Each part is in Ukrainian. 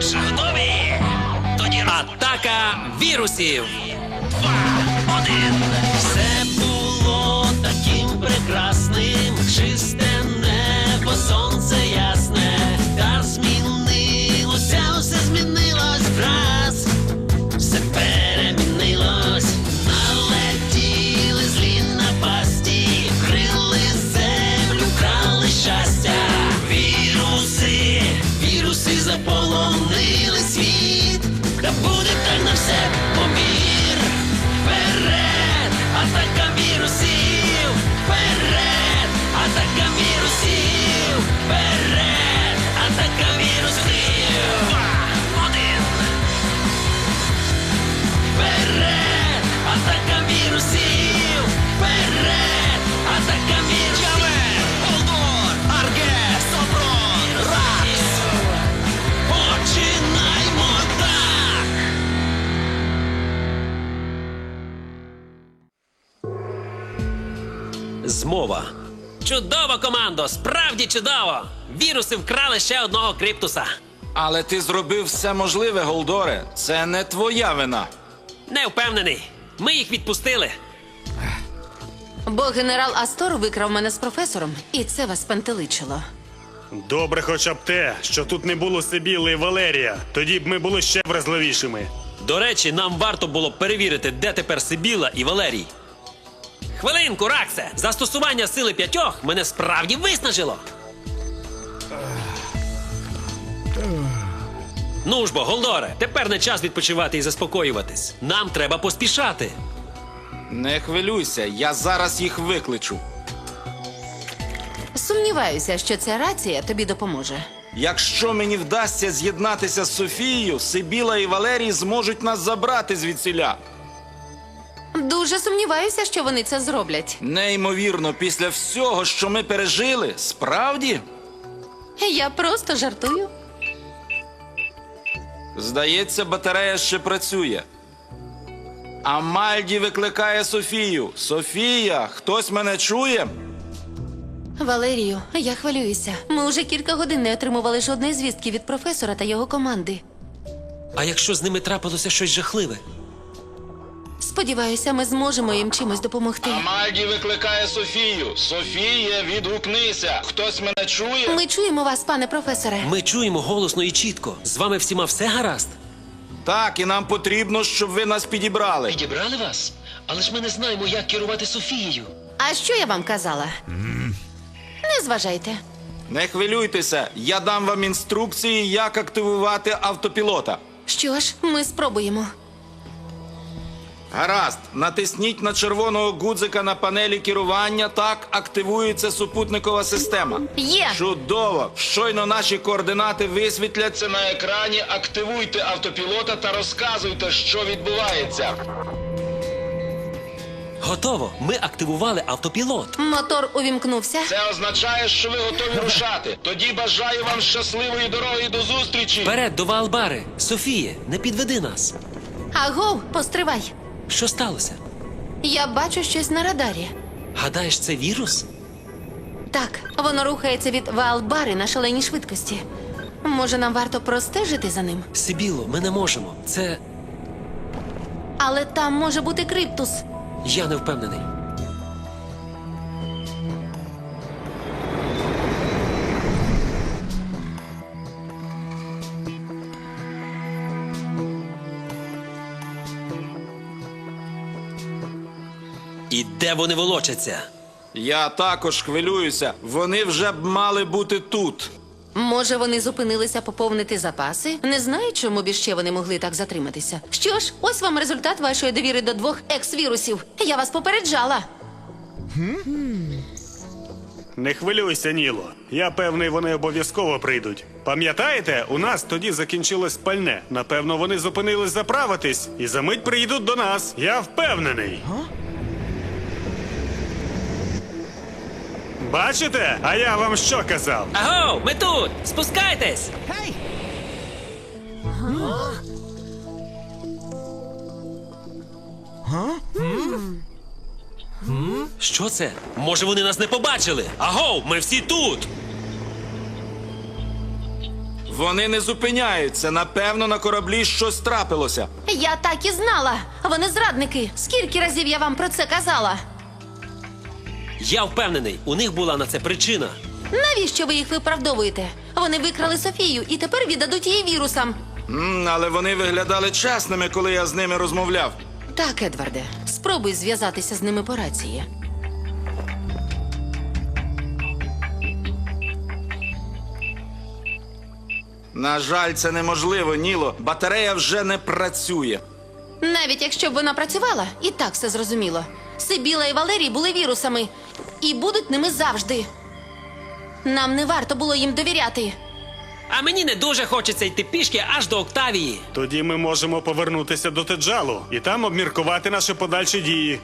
Отже, готові? Тоді Атака вірусів! два, Змова. Чудово, командо! Справді чудово! Віруси вкрали ще одного криптуса. Але ти зробив все можливе, Голдоре. Це не твоя вина. Не впевнений. Ми їх відпустили. Бо генерал Астор викрав мене з професором, і це вас пантеличило. Добре, хоча б те, що тут не було Сибіли і Валерія. Тоді б ми були ще вразливішими. До речі, нам варто було перевірити, де тепер Сибіла і Валерій. Хвилинку, Раксе! Застосування сили п'ятьох мене справді виснажило. Ну ж бо, Голдоре, тепер не час відпочивати і заспокоюватись. Нам треба поспішати. Не хвилюйся, я зараз їх викличу. Сумніваюся, що ця рація тобі допоможе. Якщо мені вдасться з'єднатися з Софією, Сибіла і Валерій зможуть нас забрати звідсіля. Дуже сумніваюся, що вони це зроблять. Неймовірно, після всього, що ми пережили, справді? Я просто жартую. Здається, батарея ще працює. Амальді викликає Софію. Софія, хтось мене чує? Валерію, я хвилююся. Ми уже кілька годин не отримували жодної звістки від професора та його команди. А якщо з ними трапилося щось жахливе? Сподіваюся, ми зможемо їм чимось допомогти. Амальді викликає Софію. Софія, відгукнися. Хтось мене чує? Ми чуємо вас, пане професоре. Ми чуємо голосно і чітко. З вами всіма все гаразд? Так, і нам потрібно, щоб ви нас підібрали. Підібрали вас? Але ж ми не знаємо, як керувати Софією. А що я вам казала? Не зважайте. Не хвилюйтеся, я дам вам інструкції, як активувати автопілота. Що ж, ми спробуємо. Гаразд, натисніть на червоного гудзика на панелі керування. Так активується супутникова система. Є! Чудово! Щойно наші координати висвітляться на екрані. Активуйте автопілота та розказуйте, що відбувається. Готово. Ми активували автопілот. Мотор увімкнувся. Це означає, що ви готові рушати. Тоді бажаю вам щасливої дороги до зустрічі. Вперед до Валбари. Софіє, не підведи нас. Агов, постривай. Що сталося? Я бачу щось на радарі. Гадаєш, це вірус? Так, воно рухається від Ваалбари на шаленій швидкості. Може, нам варто простежити за ним? Сибіло, ми не можемо. Це Але там може бути криптус. я не впевнений. І де вони волочаться? Я також хвилююся. Вони вже б мали бути тут. Може, вони зупинилися поповнити запаси? Не знаю, чому б іще вони могли так затриматися. Що ж, ось вам результат вашої довіри до двох екс-вірусів. Я вас попереджала. Не хвилюйся, Ніло. Я певний, вони обов'язково прийдуть. Пам'ятаєте, у нас тоді закінчилось пальне. Напевно, вони зупинились заправитись і за мить приїдуть до нас. Я впевнений. Бачите? А я вам що казав? Аго, ми тут! Спускайтесь! Що це? Може, вони нас не побачили? Аго, ми всі тут! Вони не зупиняються. Напевно, на кораблі щось трапилося. Я так і знала. Вони зрадники. Скільки разів я вам про це казала? Я впевнений, у них була на це причина. Навіщо ви їх виправдовуєте? Вони викрали Софію і тепер віддадуть її вірусам. М, але вони виглядали чесними, коли я з ними розмовляв. Так, Едварде, спробуй зв'язатися з ними по рації. На жаль, це неможливо, Ніло. Батарея вже не працює. Навіть якщо б вона працювала, і так все зрозуміло. Сибіла і Валерій були вірусами і будуть ними завжди. Нам не варто було їм довіряти. А мені не дуже хочеться йти пішки аж до Октавії. Тоді ми можемо повернутися до Теджалу і там обміркувати наші подальші дії.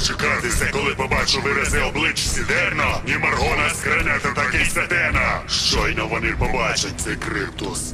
Дочекатися, коли побачу вирази облич Сідерно, ні Маргона Скренета та Кейсетена. Щойно вони побачать цей криптус.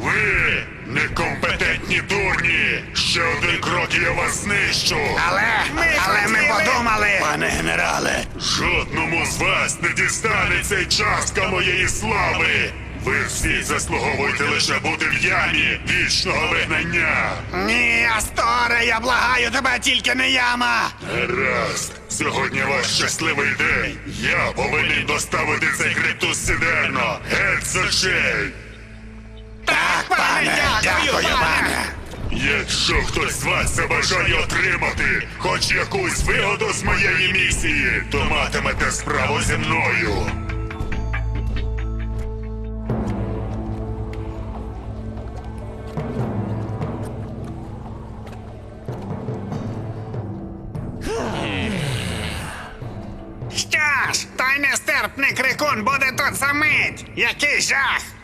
Ви некомпетентні дурні! Ще один крок і я вас знищу! Але ми, але ми подумали. Пане генерале! Жодному з вас не дістанеться й частка моєї слави! Ви всі заслуговуєте лише бути в ямі вічного вигнання! Ні, Асторе, я благаю тебе, тільки не яма. Гаразд, сьогодні ваш щасливий день. Я повинен доставити цей криптус Сідерно. Геть з очей! Так, пане, дякую, пане. Якщо хтось з вас забажає отримати хоч якусь вигоду з моєї місії, то матимете справу зі мною. Нестерпний крикун буде тут за мить. Який жах.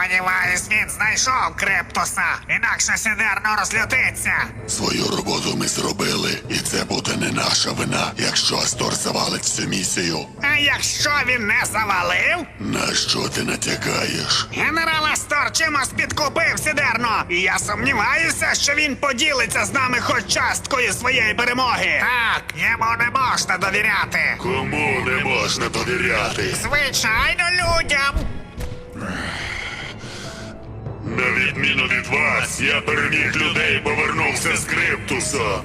Сподіваюсь, він знайшов Криптуса, інакше сідерно розлютиться. Свою роботу ми зробили, і це буде не наша вина, якщо Астор завалить всю місію. А якщо він не завалив? На що ти натякаєш? Генерал Астор чимось підкупив Сідерно, і я сумніваюся, що він поділиться з нами хоч часткою своєї перемоги. Так, йому не можна довіряти. Кому не можна довіряти? Звичайно, людям. На відміну від вас, я переміг людей і повернувся з Криптуса.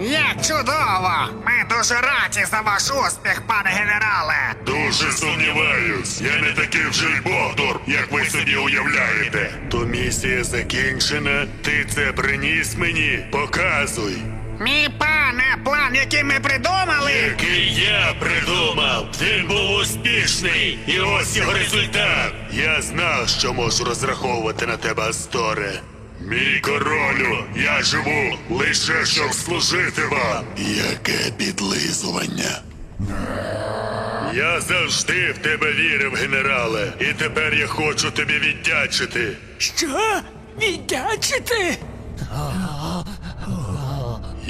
Як чудово! Ми дуже раді за ваш успіх, пане генерале. Дуже сумніваюсь, я не такий вже й бовдур, як ви собі уявляєте. То місія закінчена. Ти це приніс мені? Показуй. Мій пане, план, який ми придумали. Який я придумав, він був успішний, і ось його результат. Я знав, що можу розраховувати на тебе, Асторе. Мій королю, я живу лише щоб служити вам. Яке підлизування. Я завжди в тебе вірив, генерале, і тепер я хочу тобі віддячити. Що? Віддячити?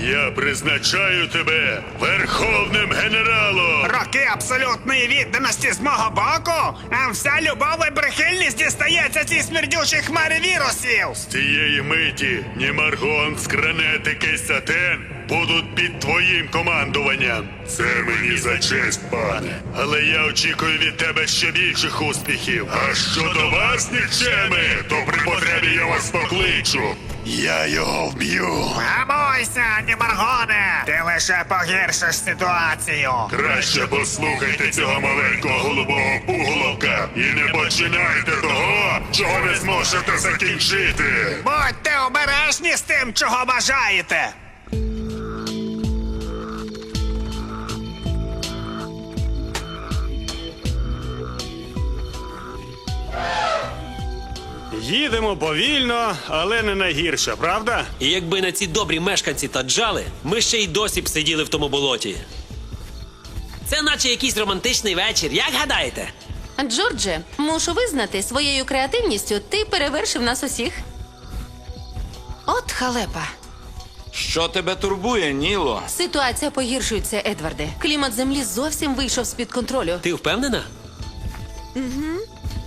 Я призначаю тебе верховним генералом. Роки абсолютної відданості з мого боку, а вся любов і прихильність дістається цій смердючій хмарі вірусів. З цієї миті ні Маргон, Скранетики і Сатен будуть під твоїм командуванням. Це мені за честь, пане. Але я очікую від тебе ще більших успіхів. А щодо вас, нікчеми, то при потребі я вас покличу. Я його вб'ю. Гамуйся, Німаргоне! Ти лише погіршиш ситуацію. Краще послухайте цього маленького голубого пуголовка і не починайте того, чого не зможете закінчити. Будьте обережні з тим, чого бажаєте. Їдемо повільно, але не найгірше, правда? І якби не ці добрі мешканці Таджали, ми ще й досі б сиділи в тому болоті. Це наче якийсь романтичний вечір, як гадаєте? Джордже, мушу визнати, своєю креативністю ти перевершив нас усіх. От халепа. Що тебе турбує, Ніло? Ситуація погіршується, Едварде. Клімат землі зовсім вийшов з-під контролю. Ти впевнена?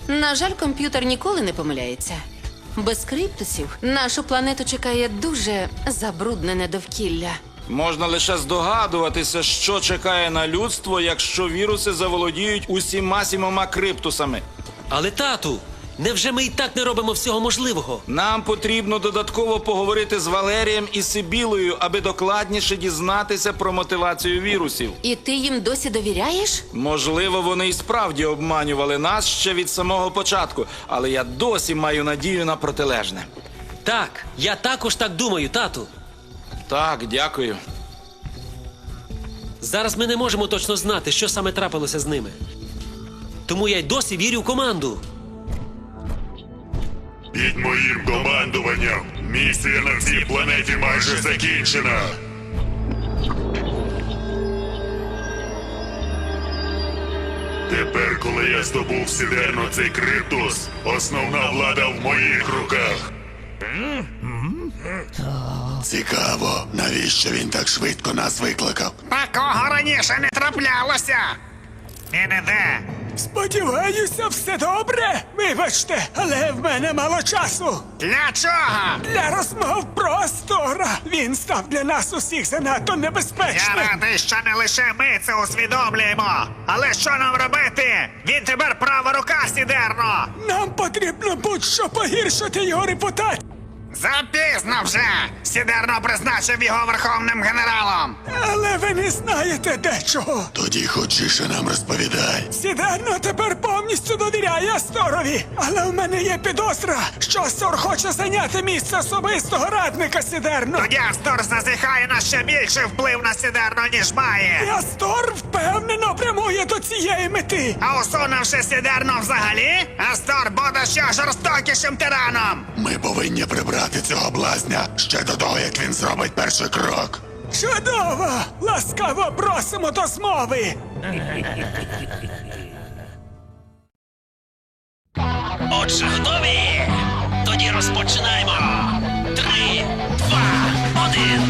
На жаль, комп'ютер ніколи не помиляється. Без криптусів нашу планету чекає дуже забруднене довкілля. Можна лише здогадуватися, що чекає на людство, якщо віруси заволодіють усіма сімома криптусами. Але тату, невже ми і так не робимо всього можливого? Нам потрібно додатково поговорити з Валерієм і Сибілою, аби докладніше дізнатися про мотивацію вірусів. І ти їм досі довіряєш? Можливо, вони і справді обманювали нас ще від самого початку, але я досі маю надію на протилежне. Так, я також так думаю, тату. Так, дякую. Зараз ми не можемо точно знати, що саме трапилося з ними. Тому я й досі вірю в команду. Під моїм командуванням місія на цій планеті майже закінчена. Тепер, коли я здобув сідерно цей криптус, основна влада в моїх руках. Цікаво, навіщо він так швидко нас викликав? Такого раніше не траплялося. Він іде. Сподіваюся, все добре. Вибачте, але в мене мало часу. Для чого? Для розмов про Астора. Він став для нас усіх занадто Я небезпечним. радий, що не лише ми це усвідомлюємо. Але що нам робити? Він тепер права рука сідерно. Нам потрібно будь-що погіршити його репутацію. Запізно вже. Сідерно призначив його верховним генералом. Але ви не знаєте дечого. Тоді хочіше нам розповідай. Сідерно тепер повністю довіряє Асторові. Але в мене є підозра, що Астор хоче зайняти місце особистого радника Сідерно. Тоді Астор зазіхає на ще більший вплив на сідерно, ніж І має. Астор впевнено прямує до цієї мети. А усунувши сідерно взагалі, Астор буде ще жорстокішим тираном. Ми повинні прибрати цього блазня ще до того, як він зробить перший крок. Чудово! Ласкаво просимо до змови! Отже, готові? Тоді розпочинаємо. Три, два, один.